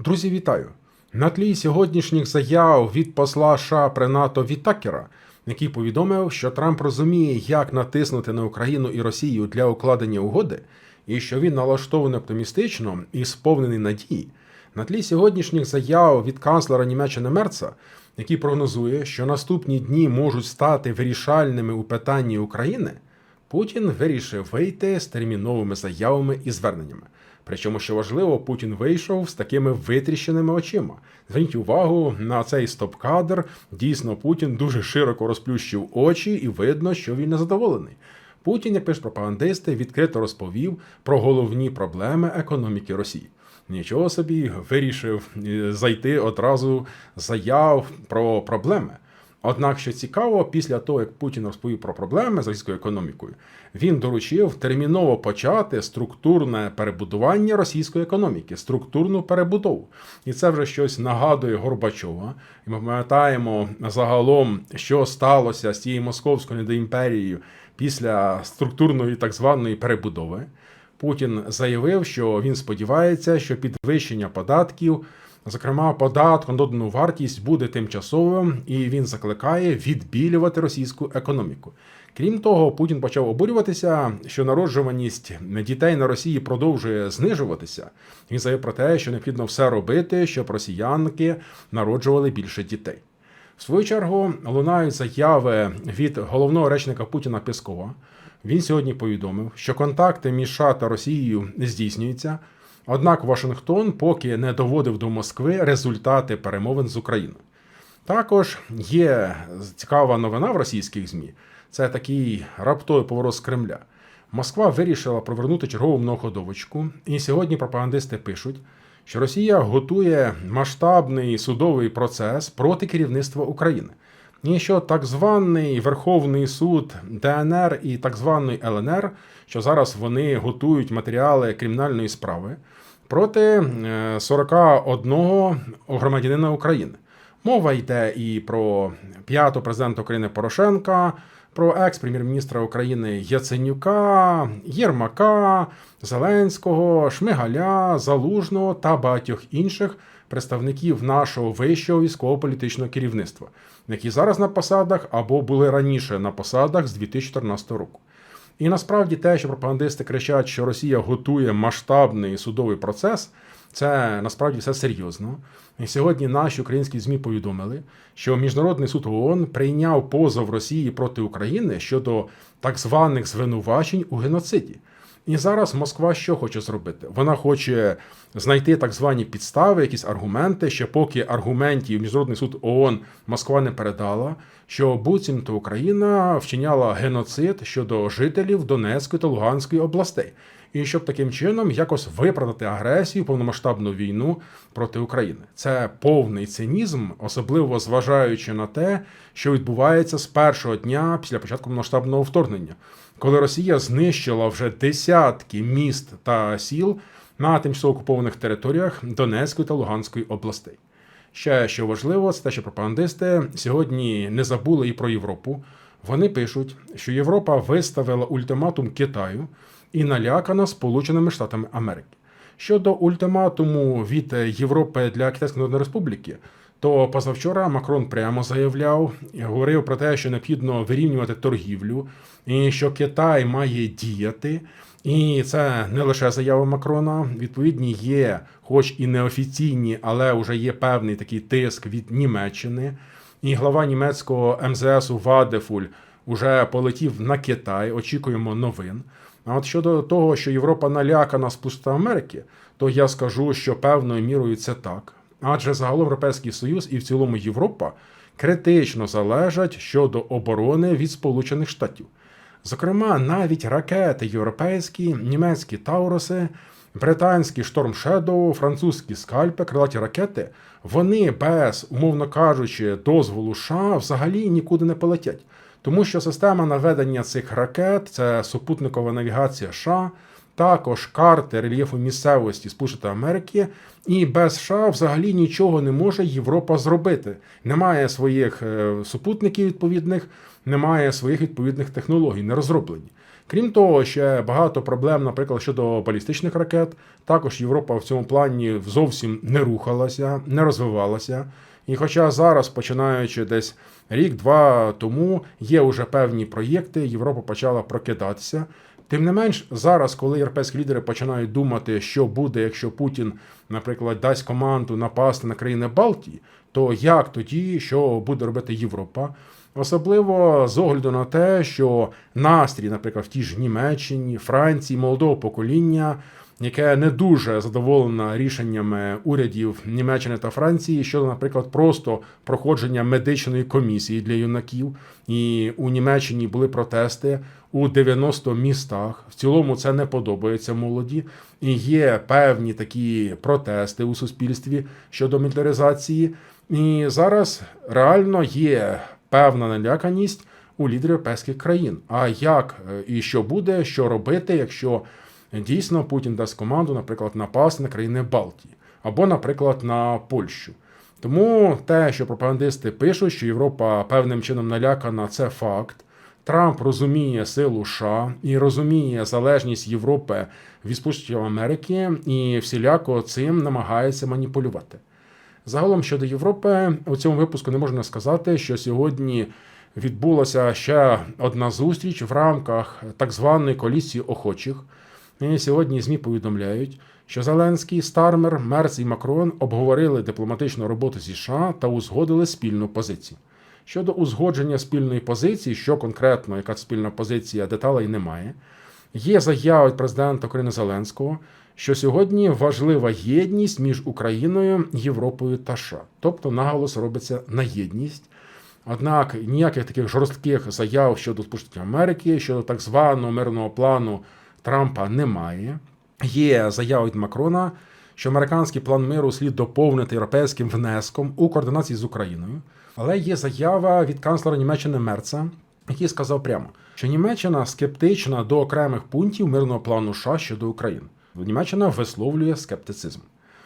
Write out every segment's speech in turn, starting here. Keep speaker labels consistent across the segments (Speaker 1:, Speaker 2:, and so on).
Speaker 1: Друзі, вітаю! На тлі сьогоднішніх заяв від посла США при НАТО Вітакера, який повідомив, що Трамп розуміє, як натиснути на Україну і Росію для укладення угоди, і що він налаштований оптимістично і сповнений надії. На тлі сьогоднішніх заяв від канцлера Німеччини Мерца, який прогнозує, що наступні дні можуть стати вирішальними у питанні України, Путін вирішив вийти з терміновими заявами і зверненнями. Причому, що важливо, Путін вийшов з такими витріщеними очима. Зверніть увагу на цей стоп-кадр. Дійсно, Путін дуже широко розплющив очі, і видно, що він незадоволений. Путін, як пишуть пропагандисти, відкрито розповів про головні проблеми економіки Росії. Нічого собі вирішив е, зайти одразу заяв про проблеми. Однак, що цікаво, після того, як Путін розповів про проблеми з російською економікою, він доручив терміново почати структурне перебудування російської економіки, структурну перебудову. І це вже щось нагадує Горбачова. І ми пам'ятаємо загалом, що сталося з цією московською недоімперією після структурної так званої перебудови. Путін заявив, що він сподівається, що підвищення податків. Зокрема, податок на додану вартість буде тимчасовим, і він закликає відбілювати російську економіку. Крім того, Путін почав обурюватися, що народжуваність дітей на Росії продовжує знижуватися. Він заявив про те, що необхідно все робити, щоб росіянки народжували більше дітей. В свою чергу лунають заяви від головного речника Путіна Пескова. Він сьогодні повідомив, що контакти між США та Росією здійснюються. Однак Вашингтон поки не доводив до Москви результати перемовин з Україною. Також є цікава новина в російських ЗМІ. Це такий раптовий поворот з Кремля. Москва вирішила провернути чергову многоходовочку, і сьогодні пропагандисти пишуть, що Росія готує масштабний судовий процес проти керівництва України. І що так званий Верховний суд ДНР і так званий ЛНР, що зараз вони готують матеріали кримінальної справи проти 41 громадянина України. Мова йде і про п'ятого президента України Порошенка, про екс-прем'єр-міністра України Яценюка, Єрмака, Зеленського, Шмигаля, Залужного та багатьох інших представників нашого вищого військово-політичного керівництва, які зараз на посадах або були раніше на посадах з 2014 року. І насправді те, що пропагандисти кричать, що Росія готує масштабний судовий процес, це насправді все серйозно. І сьогодні наші українські ЗМІ повідомили, що Міжнародний суд ООН прийняв позов Росії проти України щодо так званих звинувачень у геноциді. І зараз Москва що хоче зробити? Вона хоче знайти так звані підстави, якісь аргументи, ще поки аргументів Міжнародний суд ООН Москва не передала, що буцімто Україна вчиняла геноцид щодо жителів Донецької та Луганської областей, і щоб таким чином якось виправдати агресію, повномасштабну війну проти України. Це повний цинізм, особливо зважаючи на те, що відбувається з першого дня після початку масштабного вторгнення, коли Росія знищила вже десятки міст та сіл на тимчасово окупованих територіях Донецької та Луганської областей. Ще що важливо, це те, що пропагандисти сьогодні не забули і про Європу. Вони пишуть, що Європа виставила ультиматум Китаю і налякана Сполученими Штатами Америки. Щодо ультиматуму від Європи для Китайської Народної Республіки, то позавчора Макрон прямо заявляв і говорив про те, що необхідно вирівнювати торгівлю, і що Китай має діяти. І це не лише заява Макрона. Відповідні є, хоч і неофіційні, але вже є певний такий тиск від Німеччини. І глава німецького МЗСу Вадефуль уже полетів на Китай. Очікуємо новин. А от щодо того, що Європа налякана Сполучених Америки, то я скажу, що певною мірою це так. Адже загалом Європейський Союз і в цілому Європа критично залежать щодо оборони від Сполучених Штатів. Зокрема, навіть ракети європейські, німецькі Тауруси, британські Шторм Shadow, французькі скальпи, крилаті ракети, вони без, умовно кажучи, дозволу США взагалі нікуди не полетять. Тому що система наведення цих ракет це супутникова навігація США, також карти рельєфу місцевості Сполучених Америки, і без США взагалі нічого не може Європа зробити. Немає своїх е, супутників відповідних, немає своїх відповідних технологій, не розроблені. Крім того, ще багато проблем, наприклад, щодо балістичних ракет. Також Європа в цьому плані зовсім не рухалася, не розвивалася. І хоча зараз, починаючи десь рік-два тому, є вже певні проєкти, Європа почала прокидатися. Тим не менш, зараз, коли європейські лідери починають думати, що буде, якщо Путін, наприклад, дасть команду напасти на країни Балтії, то як тоді, що буде робити Європа? Особливо з огляду на те, що настрій, наприклад, в тій ж Німеччині, Франції, молодого покоління, яке не дуже задоволено рішеннями урядів Німеччини та Франції щодо, наприклад, просто проходження медичної комісії для юнаків. І у Німеччині були протести у 90 містах. В цілому це не подобається молоді. І є певні такі протести у суспільстві щодо мілітаризації. І зараз реально є певна наляканість у лідерів європейських країн. А як е, і що буде, що робити, якщо дійсно Путін дасть команду, наприклад, напасти на країни Балтії або, наприклад, на Польщу. Тому те, що пропагандисти пишуть, що Європа певним чином налякана, це факт. Трамп розуміє силу США і розуміє залежність Європи від Сполучених Америки і всіляко цим намагається маніпулювати. Загалом щодо Європи, у цьому випуску не можна сказати, що сьогодні відбулася ще одна зустріч в рамках так званої коаліції охочих. І сьогодні ЗМІ повідомляють, що Зеленський, Стармер, Мерц і Макрон обговорили дипломатичну роботу зі США та узгодили спільну позицію. Щодо узгодження спільної позиції, що конкретно, яка спільна позиція, деталей немає. Є заява від президента України Зеленського, що сьогодні важлива єдність між Україною, Європою та США. Тобто наголос робиться на єдність. Однак ніяких таких жорстких заяв щодо Сполучених Америки, щодо так званого мирного плану Трампа немає. Є заява від Макрона, що американський план миру слід доповнити європейським внеском у координації з Україною. Але є заява від канцлера Німеччини Мерца, який сказав прямо, що Німеччина скептична до окремих пунктів мирного плану США щодо України. Німеччина висловлює скептицизм.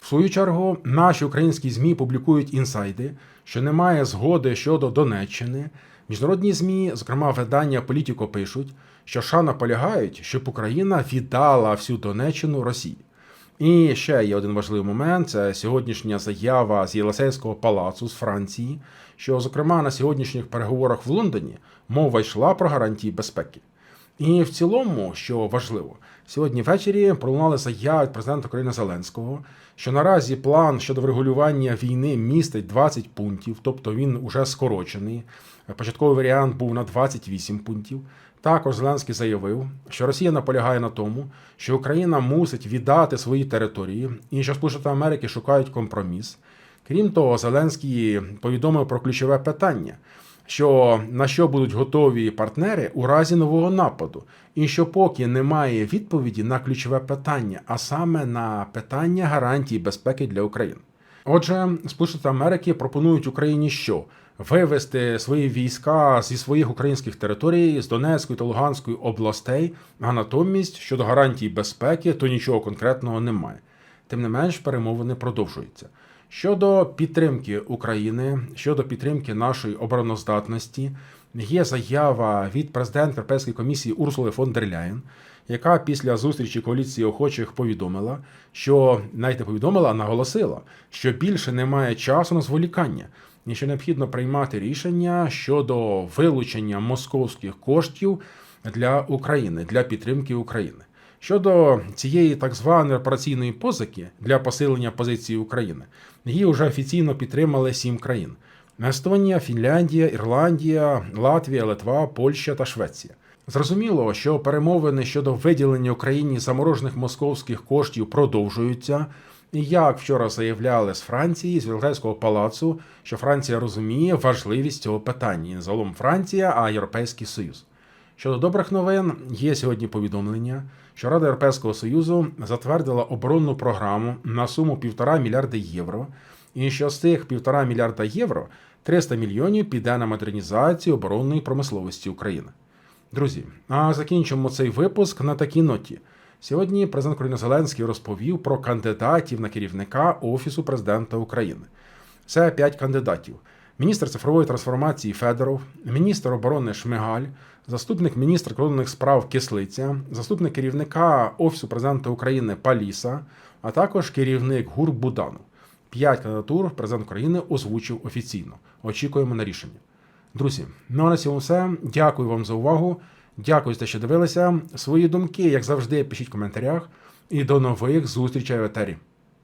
Speaker 1: В свою чергу, наші українські ЗМІ публікують інсайди, що немає згоди щодо Донеччини. Міжнародні ЗМІ, зокрема видання Політіко, пишуть, що США наполягають, щоб Україна віддала всю Донеччину Росії. І ще є один важливий момент: це сьогоднішня заява з Єлисейського палацу з Франції, що, зокрема, на сьогоднішніх переговорах в Лондоні мова йшла про гарантії безпеки. І в цілому, що важливо, сьогодні ввечері пролунали заяви від президента України Зеленського, що наразі план щодо врегулювання війни містить 20 пунктів, тобто він уже скорочений. Початковий варіант був на 28 пунктів. Також Зеленський заявив, що Росія наполягає на тому, що Україна мусить віддати свої території і що Сполучені Америки шукають компроміс. Крім того, Зеленський повідомив про ключове питання, що на що будуть готові партнери у разі нового нападу, і що поки немає відповіді на ключове питання, а саме на питання гарантій безпеки для України. Отже, Сполучені Америки пропонують Україні що? Вивести свої війська зі своїх українських територій з Донецької та Луганської областей, а натомість щодо гарантій безпеки, то нічого конкретного немає. Тим не менш, перемовини продовжуються. Щодо підтримки України, щодо підтримки нашої обороноздатності, є заява від президента Європейської комісії Урсули фон дер Ляєн, яка після зустрічі коаліції охочих повідомила, що навіть повідомила, а наголосила, що більше немає часу на зволікання, і що необхідно приймати рішення щодо вилучення московських коштів для України для підтримки України. Щодо цієї так званої операційної позики для посилення позиції України, її вже офіційно підтримали сім країн: Естонія, Фінляндія, Ірландія, Латвія, Литва, Польща та Швеція. Зрозуміло, що перемовини щодо виділення Україні заморожених московських коштів продовжуються. І як вчора заявляли з Франції, з Вілгельського палацу, що Франція розуміє важливість цього питання, загалом Франція, а Європейський Союз. Щодо добрих новин, є сьогодні повідомлення, що Рада Європейського Союзу затвердила оборонну програму на суму 1,5 мільярда євро, і що з цих 1,5 мільярда євро 300 мільйонів піде на модернізацію оборонної промисловості України. Друзі, а закінчимо цей випуск на такій ноті. Сьогодні президент України Зеленський розповів про кандидатів на керівника Офісу президента України. Це п'ять кандидатів: міністр цифрової трансформації Федоров, міністр оборони Шмигаль, заступник міністра закордонних справ Кислиця, заступник керівника Офісу президента України Паліса, а також керівник ГУР Будану. П'ять кандидатур президент України озвучив офіційно. Очікуємо на рішення. Друзі, ну а на цьому все. Дякую вам за увагу. Дякую за те, що дивилися. Свої думки, як завжди, пишіть в коментарях. І до нових зустрічей в етері.